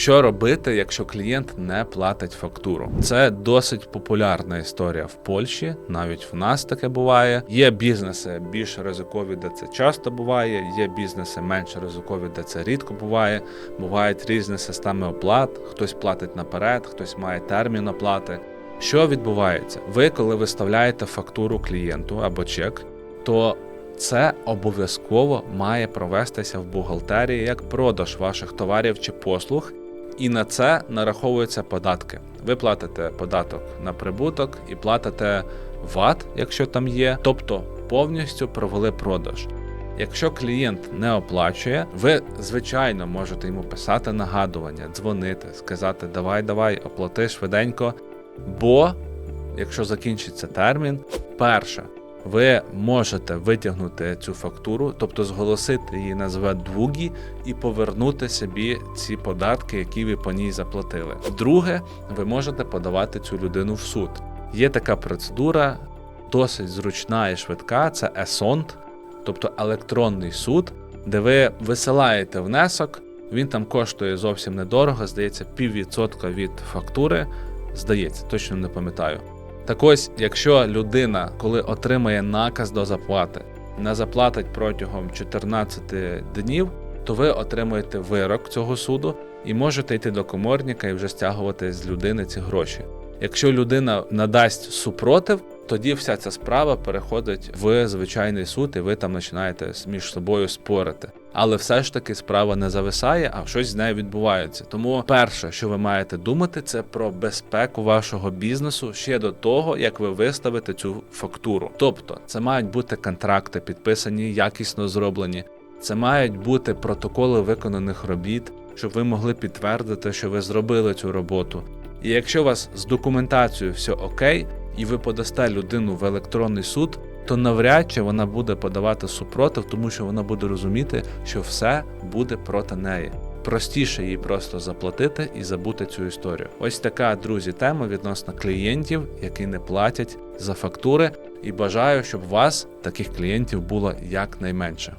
Що робити, якщо клієнт не платить фактуру? Це досить популярна історія в Польщі, навіть в нас таке буває. Є бізнеси більш ризикові, де це часто буває. Є бізнеси менш ризикові, де це рідко буває. Бувають різні системи оплат. Хтось платить наперед, хтось має термін оплати. Що відбувається? Ви, коли виставляєте фактуру клієнту або чек, то це обов'язково має провестися в бухгалтерії як продаж ваших товарів чи послуг, і на це нараховуються податки. Ви платите податок на прибуток і платите ВАТ, якщо там є, тобто повністю провели продаж. Якщо клієнт не оплачує, ви звичайно можете йому писати нагадування, дзвонити, сказати Давай, давай, оплати швиденько. Бо якщо закінчиться термін, перше, ви можете витягнути цю фактуру, тобто зголосити її на зведвугі і повернути собі ці податки, які ви по ній заплатили. Друге, ви можете подавати цю людину в суд. Є така процедура, досить зручна і швидка. Це ЕСОНТ, тобто електронний суд, де ви висилаєте внесок. Він там коштує зовсім недорого, здається, піввідсотка від фактури. Здається, точно не пам'ятаю. Так ось, якщо людина, коли отримає наказ до заплати, не заплатить протягом 14 днів, то ви отримуєте вирок цього суду і можете йти до коморника і вже стягувати з людини ці гроші. Якщо людина надасть супротив, тоді вся ця справа переходить в звичайний суд, і ви там починаєте між собою спорити. Але все ж таки справа не зависає, а щось з нею відбувається. Тому перше, що ви маєте думати, це про безпеку вашого бізнесу ще до того, як ви виставите цю фактуру. Тобто, це мають бути контракти, підписані, якісно зроблені. Це мають бути протоколи виконаних робіт, щоб ви могли підтвердити, що ви зробили цю роботу. І якщо у вас з документацією все окей, і ви подасте людину в електронний суд, то навряд чи вона буде подавати супротив, тому що вона буде розуміти, що все буде проти неї. Простіше їй просто заплатити і забути цю історію. Ось така, друзі, тема відносно клієнтів, які не платять за фактури. І бажаю, щоб вас таких клієнтів було якнайменше.